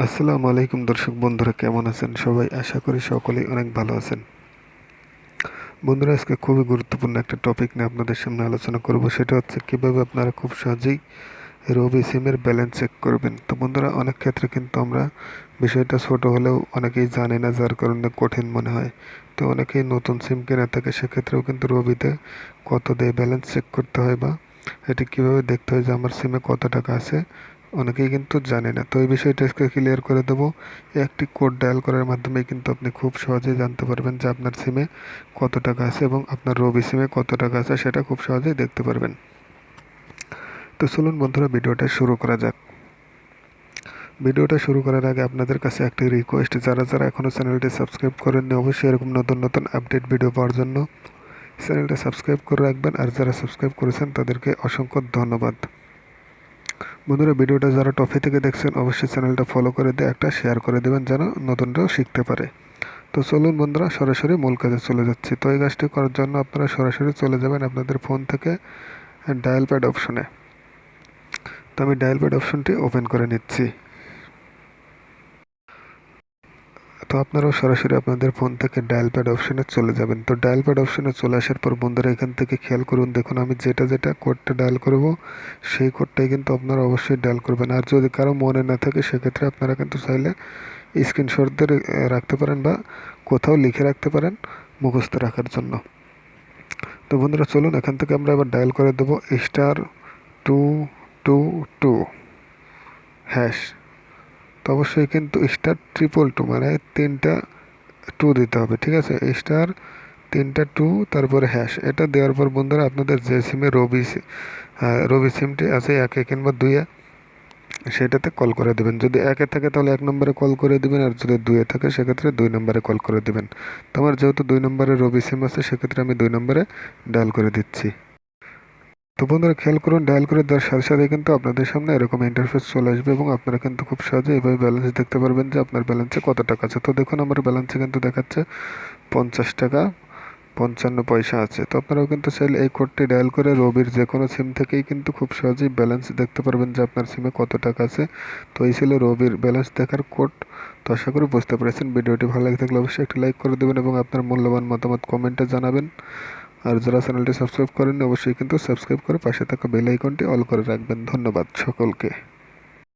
আসসালামু আলাইকুম দর্শক বন্ধুরা, কেমন আছেন? সবাই আশা করি সকলেই অনেক ভালো আছেন। বন্ধুরা, আজকে খুবই গুরুত্বপূর্ণ একটা টপিক নিয়ে আপনাদের সামনে আলোচনা করব। সেটা হচ্ছে কীভাবে আপনারা খুব সহজেই রবি সিমের ব্যালেন্স চেক করবেন। তো বন্ধুরা, অনেক ক্ষেত্রে কিন্তু আমরা বিষয়টা ছোট হলেও অনেকেই জানে না, যার কারণে কঠিন মনে হয়। তো অনেকেই নতুন সিম কেনা থাকে, সেক্ষেত্রেও কিন্তু রবিতে কত দিয়ে ব্যালেন্স চেক করতে হয় বা এটি কীভাবে দেখতে হয় যে আমার সিমে কত টাকা আছে অনেকেই কিন্তু জানে না। তো এই বিষয়টা আজকে ক্লিয়ার করে দেবো। একটি কোড ডায়াল করার মাধ্যমে কিন্তু আপনি খুব সহজেই জানতে পারবেন যে আপনার সিমে কত টাকা আছে এবং আপনার রবি সিমে কত টাকা আছে, সেটা খুব সহজেই দেখতে পারবেন। তো চলুন বন্ধুরা, ভিডিওটা শুরু করা যাক। ভিডিওটা শুরু করার আগে আপনাদের কাছে একটি রিকোয়েস্ট যারা যারা এখনও চ্যানেলটি সাবস্ক্রাইব করেননি, অবশ্যই এরকম নতুন নতুন আপডেট ভিডিও পাওয়ার জন্য চ্যানেলটা সাবস্ক্রাইব করে রাখবেন। আর যারা সাবস্ক্রাইব করেছেন, তাদেরকে অসংখ্য ধন্যবাদ। বন্ধুরা ভিডিওটা যারা টপি থেকে দেখছেন, অবশ্যই চ্যানেলটা ফলো করে দিয়ে একটা শেয়ার করে দেবেন যেন নতুনটাও শিখতে পারে। তো চলুন বন্ধুরা, সরাসরি মূল কাজে চলে যাচ্ছি। তো এই কাজটি করার জন্য আপনারা সরাসরি চলে যাবেন আপনাদের ফোন থেকে ডায়াল প্যাড অপশনে তো আমি ডায়াল প্যাড অপশনটি ওপেন করে নিচ্ছি। তো আপনারাও সরাসরি আপনাদের ফোন থেকে ডায়াল প্যাড অপশনে চলে যাবেন। তো ডায়াল প্যাড অপশনে চলে আসার পর বন্ধুরা এখান থেকে খেয়াল করুন, দেখুন আমি যেটা যেটা কোডটা ডায়াল করব, সেই কোডটাই কিন্তু আপনারা অবশ্যই ডায়াল করবেন। আর যদি কারও মনে না থাকে, সেক্ষেত্রে আপনারা কিন্তু চাইলে স্ক্রিনশট দিয়ে রাখতে পারেন বা কোথাও লিখে রাখতে পারেন মুখস্থ রাখার জন্য। তো বন্ধুরা চলুন, এখান থেকে আমরা এবার ডায়াল করে দেবো star two two two hash তো অবশ্যই কিন্তু স্টার ট্রিপল টু মানে তিনটা টু দিতে হবে, ঠিক আছে? স্টার তিনটা টু তারপরে হ্যাশ এটা দেওয়ার পর বন্ধুরা আপনাদের যে সিমে রবি রবি সিমটি আছে একে কিংবা দুইয়ে, সেটাতে কল করে দেবেন। যদি একে থাকে তাহলে এক নম্বরে কল করে দেবেন, আর যদি দুয়ে থাকে সেক্ষেত্রে দুই নম্বরে কল করে দেবেন। তো আমার যেহেতু দুই নম্বরে রবি সিম আছে, সেক্ষেত্রে আমি দুই নম্বরে ডায়াল করে দিচ্ছি। তো বন্ধুরা খেয়াল করুন ডায়াল করে দেওয়ার সাথে সাথে কিন্তু আপনাদের সামনে এরকম ইন্টারফেস চলে আসবে এবং আপনারা কিন্তু খুব সহজে এইভাবে ব্যালেন্স দেখতে পারবেন যে আপনার ব্যালেন্সে কত টাকা আছে। তো দেখুন, আমার ব্যালেন্সে কিন্তু দেখাচ্ছে পঞ্চাশ টাকা, পঞ্চান্ন পয়সা আছে। তো আপনারাও কিন্তু চাইলে এই কোডটি ডায়াল করে রবির যে কোনো সিম থেকেই কিন্তু খুব সহজেই ব্যালেন্স দেখতে পারবেন যে আপনার সিমে কত টাকা আছে। তো এই ছিল রবির ব্যালেন্স দেখার কোড তো আশা করি বুঝতে পেরেছেন। ভিডিওটি ভালো লাগে থাকলে অবশ্যই একটি লাইক করে দেবেন এবং আপনার মূল্যবান মতামত কমেন্টে জানাবেন। আর যারা চ্যানেলটি সাবস্ক্রাইব করেননি, অবশ্যই কিন্তু সাবস্ক্রাইব করে পাশে থাকা বেল আইকনটি অল করে রাখবেন। ধন্যবাদ সকলকে।